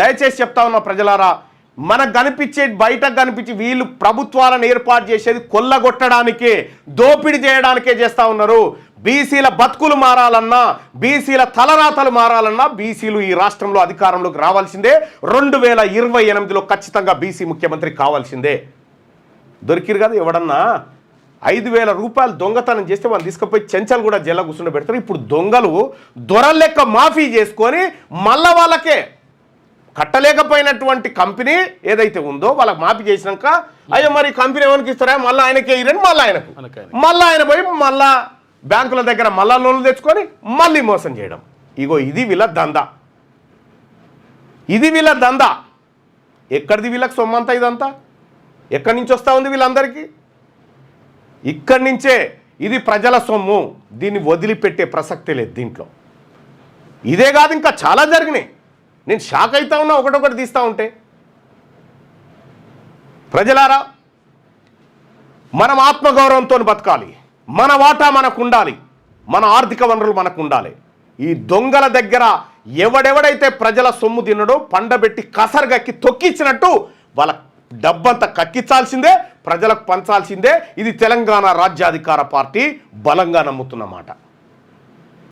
దయచేసి చెప్తా ఉన్న ప్రజలారా మనకు కనిపించే బయటకు కనిపించి వీళ్ళు ప్రభుత్వాలను ఏర్పాటు చేసేది కొల్లగొట్టడానికే దోపిడీ చేయడానికే చేస్తా ఉన్నారు. బీసీల బతుకులు మారాలన్నా బీసీల తలరాతలు మారాలన్నా బీసీలు ఈ రాష్ట్రంలో అధికారంలోకి రావాల్సిందే. రెండు వేల ఇరవై ఎనిమిదిలో ఖచ్చితంగా బీసీ ముఖ్యమంత్రి కావాల్సిందే. దొరికిరు కదా ఎవడన్నా? ఐదు వేల రూపాయలు దొంగతనం చేస్తే వాళ్ళు తీసుకుపోయి చెంచలు కూడా జైల్లో కూర్చుండబెడతారు. ఇప్పుడు దొంగలు దొరల లెక్క మాఫీ చేసుకొని మళ్ళా వాళ్ళకే కట్టలేకపోయినటువంటి కంపెనీ ఏదైతే ఉందో వాళ్ళకి మాఫీ చేసినాక అయ్యో మరి కంపెనీ ఎవరికి ఇస్తారా? మళ్ళీ ఆయనకే ఇరని మళ్ళీ ఆయనకు. మళ్ళీ ఆయన పోయి మళ్ళా బ్యాంకుల దగ్గర మళ్ళా లోన్లు తెచ్చుకొని మళ్ళీ మోసం చేయడం. ఇగో ఇది వీళ్ళ దందా. ఇది వీళ్ళ దందా. ఎక్కడిది వీళ్ళకి సొమ్మంతా ఇదంతా? ఎక్కడి నుంచి వస్తూ ఉంది వీళ్ళందరికీ? ఇక్కడి నుంచే ఇది ప్రజల సొమ్ము. దీన్ని వదిలిపెట్టే ప్రసక్తి లేదు దీంట్లో. ఇదే కాదు ఇంకా చాలా జరిగినాయి. నేను షాక్ అవుతా ఉన్నా ఒకటొకటి తీస్తూ ఉంటే. ప్రజలారా మనం ఆత్మగౌరవంతో బతకాలి. మన వాటా మనకు ఉండాలి మన ఆర్థిక వనరులు మనకు ఉండాలి ఈ దొంగల దగ్గర ఎవడెవడైతే ప్రజల సొమ్ము తినడో పండబెట్టి కసరగక్కి తొక్కించినట్టు వాళ్ళ డబ్బంతా కక్కించాల్సిందే ప్రజలకు పంచాల్సిందే. ఇది తెలంగాణ రాజ్యాధికార పార్టీ బలంగా నమ్ముతున్నమాట